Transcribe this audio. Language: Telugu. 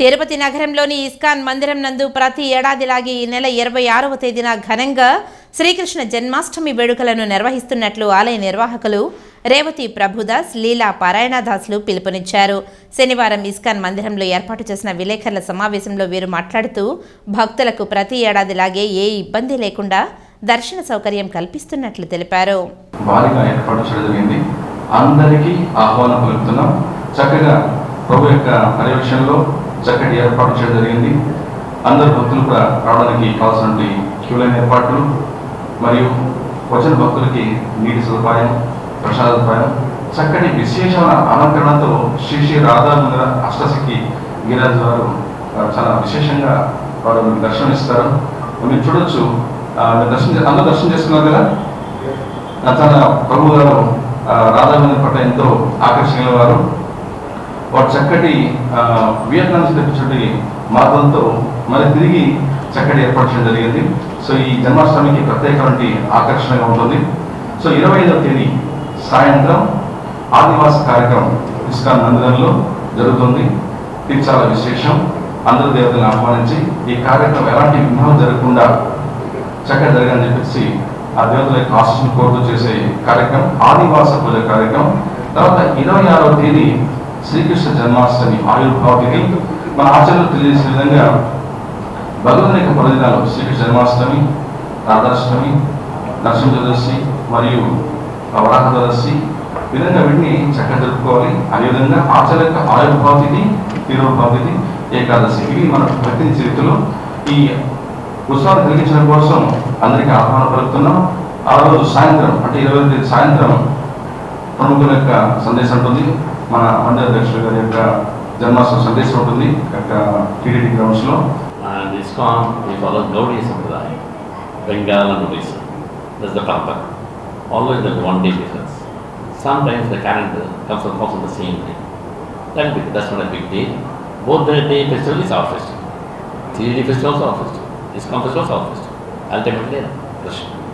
తిరుపతి నగరంలోని ఇస్కాన్ మందిరం నందు ప్రతి ఏడాదిలాగే ఈ నెల ఇరవై ఆరవ తేదీన ఘనంగా శ్రీకృష్ణ జన్మాష్టమి వేడుకలను నిర్వహిస్తున్నట్లు ఆలయ నిర్వాహకులు రేవతి ప్రభుదాస్ లీలా పారాయణదాస్లు పిలుపునిచ్చారు. శనివారం ఇస్కాన్ మందిరంలో ఏర్పాటు చేసిన విలేకరుల సమావేశంలో వీరు మాట్లాడుతూ భక్తులకు ప్రతి ఏడాదిలాగే ఏ ఇబ్బంది లేకుండా దర్శన సౌకర్యం కల్పిస్తున్నట్లు తెలిపారు. అందరికీ ఆహ్వానం పలుకుతున్నాం. చక్కగా ప్రభు యొక్క పర్యవేక్షణలో చక్కటి ఏర్పాటు చేయడం జరిగింది. అందరు భక్తులు కూడా రావడానికి కావాల్సినటువంటి క్యూలైన ఏర్పాట్లు మరియు వచ్చిన భక్తులకి నీటి సదుపాయం ప్రసాద సదుపాయం చక్కటి విశేషమైన అలంకరణతో శ్రీ శ్రీ రాధా మందిర అష్టశక్తి గిరిరాజు వారు చాలా విశేషంగా వారు మీకు దర్శనం ఇస్తారు మీరు చూడొచ్చు ఆ, దర్శనం చే- అందరూ దర్శనం చేసుకున్నారు కదా? చాలా ప్రభు గారు ఆ, రాధామణి పట్ల ఎంతో ఆకర్షణీయ వారు. ఒక చక్కటి ఆ, వియత్నాం తెప్పించే మార్గంతో మరి తిరిగి చక్కటి ఏర్పరచడం జరిగింది. సో ఈ జన్మాష్టమికి ప్రత్యేకమైన ఆకర్షణగా ఉంటుంది. సో ఇరవై ఐదవ తేదీ సాయంత్రం ఆదివాస కార్యక్రమం ఇస్కాన్ మందిరంలో జరుగుతుంది. ఇది చాలా విశేషం. అందరు దేవతలను ఆహ్వానించి ఈ కార్యక్రమం ఎలాంటి విఘ్నం జరగకుండా చక్కగా జరగని చెప్పేసి ఆ దేవతల యొక్క ఆశను కోరుతూ చేసే కార్యక్రమం ఆదివాస పూజ కార్యక్రమం. తర్వాత ఇరవై ఆరవ తేదీ శ్రీకృష్ణ జన్మాష్టమి ఆయుర్భావ తిథి మన ఆచరణ తెలియజేసే విధంగా భగవంతుని యొక్క పర్వదినాలు శ్రీకృష్ణ జన్మాష్టమి రాధాష్టమి నరసింహ చతుర్దశి మరియు వరాహ చతుర్దశి ఈ విధంగా వీటిని చక్కగా జరుపుకోవాలి. అదేవిధంగా ఆచరణ యొక్క ఆయుర్భావ తిథి తిథి ఏకాదశి ఇవి మన భక్తి చరిత్రలో ఈ ఉత్సవాన్ని కలిగించడం కోసం అందరికీ ఆహ్వానం పలుకుతున్నాం. ఆ రోజు సాయంత్రం అంటే ఇరవై తేదీ సాయంత్రం ప్రముఖుల యొక్క సందేశం ఉంటుంది. మన మండల దర్శక గారి యొక్క జన్మాష్టమ సందేశం ఉంటుంది. టీడీపీ గ్రౌండ్స్లో. డిస్కామ్ ఈ ఫాలో గౌడీ సంప్రదాయం. Bengal and Odisha. The proper always that one day sometimes the current comes and the same day than big day both day festival is festivals of festival discom festivals of festival ultimately